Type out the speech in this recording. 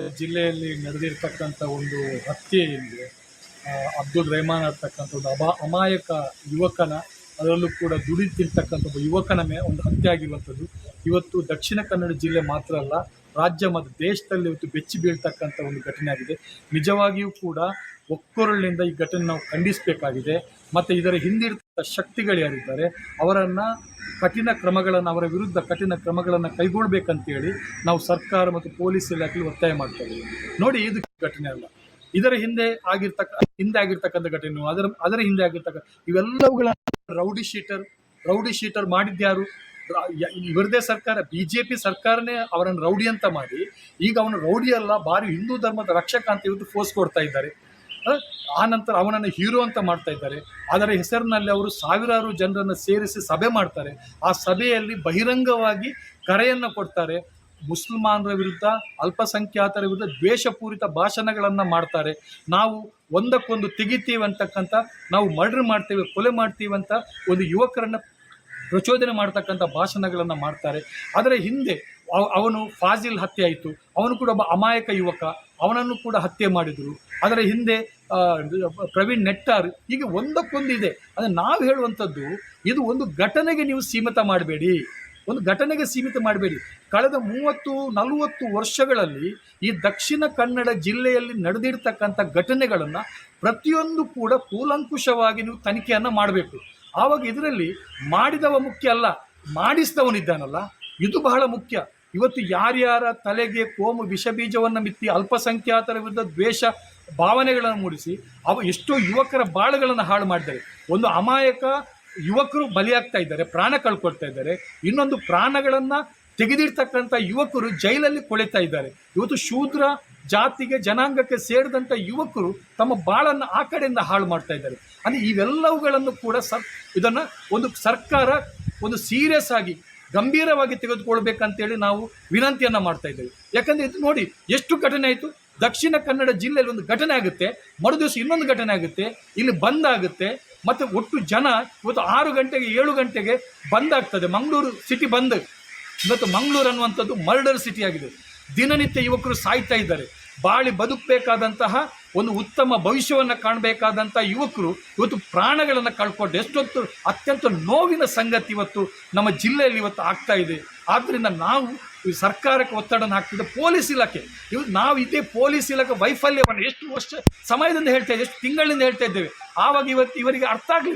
ಜಿಲ್ಲೆಯಲ್ಲಿ ನಡೆದಿರ್ತಕ್ಕಂಥ ಒಂದು ಹತ್ಯೆ ಆ, ಅಬ್ದುಲ್ ರೆಹಮಾನ್ ಅಂತಕ್ಕಂಥ ಒಂದು ಅಬಾ ಅಮಾಯಕ ಯುವಕನ ಅದರಲ್ಲೂ ಕೂಡ ದುಡಿತಿರ್ತಕ್ಕಂಥ ಒಬ್ಬ ಯುವಕನ ಮೇ ಒಂದು ಹತ್ಯೆ ಆಗಿರುವಂಥದ್ದು. ಇವತ್ತು ದಕ್ಷಿಣ ಕನ್ನಡ ಜಿಲ್ಲೆ ಮಾತ್ರ ಅಲ್ಲ ರಾಜ್ಯ ಮತ್ತು ದೇಶದಲ್ಲಿ ಇವತ್ತು ಬೆಚ್ಚಿ ಬೀಳ್ತಕ್ಕಂಥ ಒಂದು ಘಟನೆ ಆಗಿದೆ. ನಿಜವಾಗಿಯೂ ಕೂಡ ಒಕ್ಕೊರಳಿನಿಂದ ಈ ಘಟನೆ ನಾವು ಖಂಡಿಸಬೇಕಾಗಿದೆ. ಮತ್ತು ಇದರ ಹಿಂದಿರ್ತಕ್ಕಂಥ ಶಕ್ತಿಗಳು ಯಾರಿದ್ದಾರೆ ಅವರನ್ನು ಕಠಿಣ ಕ್ರಮಗಳನ್ನು, ಅವರ ವಿರುದ್ಧ ಕಠಿಣ ಕ್ರಮಗಳನ್ನು ಕೈಗೊಳ್ಬೇಕಂತೇಳಿ ನಾವು ಸರ್ಕಾರ ಮತ್ತು ಪೊಲೀಸ್ ಇಲಾಖೆಯಲ್ಲಿ ಒತ್ತಾಯ ಮಾಡ್ತಾ ನೋಡಿ, ಇದು ಘಟನೆ ಅಲ್ಲ. ಇದರ ಹಿಂದೆ ಆಗಿರ್ತಕ್ಕ, ಹಿಂದೆ ಆಗಿರ್ತಕ್ಕಂಥ ಘಟನೆ. ಅದರ ಅದರ ಹಿಂದೆ ಆಗಿರ್ತಕ್ಕ, ಇವೆಲ್ಲವುಗಳ ರೌಡಿ ಶೀಟರ್ ರೌಡಿ ಶೀಟರ್ ಮಾಡಿದ್ಯಾರು ಇವರದೇ ಸರ್ಕಾರ ಬಿ ಜೆ ಪಿ ಸರ್ಕಾರನೇ ಅವರನ್ನು ರೌಡಿ ಅಂತ ಮಾಡಿ, ಈಗ ಅವನು ರೌಡಿ ಅಲ್ಲ ಭಾರಿ ಹಿಂದೂ ಧರ್ಮದ ರಕ್ಷಕ ಅಂತ ಇವತ್ತು ಫೋರ್ಸ್ ಕೊಡ್ತಾ ಇದ್ದಾರೆ. ಆ, ನಂತರ ಅವನನ್ನು ಹೀರೋ ಅಂತ ಮಾಡ್ತಾ ಇದ್ದಾರೆ. ಅದರ ಹೆಸರಿನಲ್ಲಿ ಅವರು ಸಾವಿರಾರು ಜನರನ್ನು ಸೇರಿಸಿ ಸಭೆ ಮಾಡ್ತಾರೆ. ಆ ಸಭೆಯಲ್ಲಿ ಬಹಿರಂಗವಾಗಿ ಕರೆಯನ್ನು ಕೊಡ್ತಾರೆ. ಮುಸಲ್ಮಾನರ ವಿರುದ್ಧ ಅಲ್ಪಸಂಖ್ಯಾತರ ವಿರುದ್ಧ ದ್ವೇಷಪೂರಿತ ಭಾಷಣಗಳನ್ನು ಮಾಡ್ತಾರೆ. ನಾವು ಒಂದಕ್ಕೊಂದು ತೆಗಿತೀವಿ ಅಂತಕ್ಕಂಥ ನಾವು ಮರ್ಡರ್ ಮಾಡ್ತೇವೆ ಕೊಲೆ ಮಾಡ್ತೀವಿ ಅಂತ ಒಂದು ಯುವಕರನ್ನು ಪ್ರಚೋದನೆ ಮಾಡ್ತಕ್ಕಂಥ ಭಾಷಣಗಳನ್ನು ಮಾಡ್ತಾರೆ. ಅದರ ಹಿಂದೆ ಅವನು ಫಾಜಿಲ್ ಹತ್ಯೆ ಆಯಿತು. ಅವನು ಕೂಡ ಒಬ್ಬ ಅಮಾಯಕ ಯುವಕ. ಅವನನ್ನು ಕೂಡ ಹತ್ಯೆ ಮಾಡಿದರು. ಅದರ ಹಿಂದೆ ಪ್ರವೀಣ್ ನೆಟ್ಟಾರ್. ಹೀಗೆ ಒಂದಕ್ಕೊಂದು ಇದೆ. ಅಂದರೆ ನಾವು ಹೇಳುವಂಥದ್ದು, ಇದು ಒಂದು ಘಟನೆಗೆ ನೀವು ಸೀಮಿತ ಮಾಡಬೇಡಿ. ಒಂದು ಘಟನೆಗೆ ಸೀಮಿತ ಮಾಡಬೇಡಿ. ಕಳೆದ ಮೂವತ್ತು, ನಲವತ್ತು ವರ್ಷಗಳಲ್ಲಿ ಈ ದಕ್ಷಿಣ ಕನ್ನಡ ಜಿಲ್ಲೆಯಲ್ಲಿ ನಡೆದಿರ್ತಕ್ಕಂಥ ಘಟನೆಗಳನ್ನು ಪ್ರತಿಯೊಂದು ಕೂಡ ಕೂಲಂಕುಷವಾಗಿ ನೀವು ತನಿಖೆಯನ್ನು ಮಾಡಬೇಕು. ಆವಾಗ ಇದರಲ್ಲಿ ಮಾಡಿದವ ಮುಖ್ಯ ಅಲ್ಲ, ಮಾಡಿಸಿದವನಿದ್ದಾನಲ್ಲ. ಇದು ಬಹಳ ಮುಖ್ಯ. ಇವತ್ತು ಯಾರ್ಯಾರ ತಲೆಗೆ ಕೋಮು ವಿಷ ಬೀಜವನ್ನು ಮಿತ್ತಿ ಅಲ್ಪಸಂಖ್ಯಾತರ ವಿರುದ್ಧ ದ್ವೇಷ ಭಾವನೆಗಳನ್ನು ಮೂಡಿಸಿ, ಅವ ಎಷ್ಟೋ ಯುವಕರ ಬಾಳುಗಳನ್ನು ಹಾಳು ಮಾಡಿದ್ದಾರೆ. ಒಂದು ಅಮಾಯಕ ಯುವಕರು ಬಲಿಯಾಗ್ತಾ ಇದ್ದಾರೆ, ಪ್ರಾಣ ಕಳ್ಕೊಳ್ತಾ ಇದ್ದಾರೆ. ಇನ್ನೊಂದು ಪ್ರಾಣಗಳನ್ನು ತೆಗೆದಿರ್ತಕ್ಕಂಥ ಯುವಕರು ಜೈಲಲ್ಲಿ ಕೊಳೆತಾ ಇದ್ದಾರೆ. ಇವತ್ತು ಶೂದ್ರ ಜಾತಿಗೆ, ಜನಾಂಗಕ್ಕೆ ಸೇರಿದಂಥ ಯುವಕರು ತಮ್ಮ ಬಾಳನ್ನು ಆ ಕಡೆಯಿಂದ ಹಾಳು ಮಾಡ್ತಾ ಇದ್ದಾರೆ. ಅಂದರೆ ಇವೆಲ್ಲವುಗಳನ್ನು ಕೂಡ ಸರ್, ಇದನ್ನು ಒಂದು ಸರ್ಕಾರ ಒಂದು ಸೀರಿಯಸ್ ಆಗಿ ಗಂಭೀರವಾಗಿ ತೆಗೆದುಕೊಳ್ಬೇಕಂತೇಳಿ ನಾವು ವಿನಂತಿಯನ್ನು ಮಾಡ್ತಾ ಇದ್ದೇವೆ. ಯಾಕಂದರೆ ಇದು ನೋಡಿ, ಎಷ್ಟು ಘಟನೆ ಆಯಿತು? ದಕ್ಷಿಣ ಕನ್ನಡ ಜಿಲ್ಲೆಯಲ್ಲಿ ಒಂದು ಘಟನೆ ಆಗುತ್ತೆ ಮರು ದಿವಸ ಇನ್ನೊಂದು ಘಟನೆ ಆಗುತ್ತೆ, ಇಲ್ಲಿ ಬಂದ್ ಆಗುತ್ತೆ, ಮತ್ತು ಒಟ್ಟು ಜನ ಇವತ್ತು ಆರು ಗಂಟೆಗೆ, ಏಳು ಗಂಟೆಗೆ ಬಂದ್ ಆಗ್ತದೆ. ಮಂಗಳೂರು ಸಿಟಿ ಬಂದ್. ಇವತ್ತು ಮಂಗಳೂರು ಅನ್ನುವಂಥದ್ದು ಮರ್ಡರ್ ಸಿಟಿ ಆಗಿದೆ. ದಿನನಿತ್ಯ ಯುವಕರು ಸಾಯ್ತಾ ಇದ್ದಾರೆ. ಬಾಳಿ ಬದುಕಬೇಕಾದಂತಹ ಒಂದು ಉತ್ತಮ ಭವಿಷ್ಯವನ್ನು ಕಾಣಬೇಕಾದಂಥ ಯುವಕರು ಇವತ್ತು ಪ್ರಾಣಗಳನ್ನು ಕಳ್ಕೊಂಡು ಎಷ್ಟೊತ್ತು ಅತ್ಯಂತ ನೋವಿನ ಸಂಗತಿ ಇವತ್ತು ನಮ್ಮ ಜಿಲ್ಲೆಯಲ್ಲಿ ಇವತ್ತು ಆಗ್ತಾ ಇದೆ. ಆದ್ದರಿಂದ ನಾವು ಸರ್ಕಾರಕ್ಕೆ ಒತ್ತಡನ ಹಾಕ್ತಿದ್ದೆ ಪೊಲೀಸ್ ಇಲಾಖೆ ಇವತ್ತು ನಾವು ಇದೇ ಪೊಲೀಸ್ ಇಲಾಖೆ ವೈಫಲ್ಯವನ್ನು ಎಷ್ಟು ವರ್ಷ ಸಮಯದಿಂದ ಹೇಳ್ತಾ ಇದ್ದೇವೆ, ಎಷ್ಟು ತಿಂಗಳಿಂದ ಹೇಳ್ತಾ ಇದ್ದೇವೆ. ಆವಾಗ ಇವತ್ತು ಇವರಿಗೆ ಅರ್ಥ ಆಗಲಿಲ್ಲ.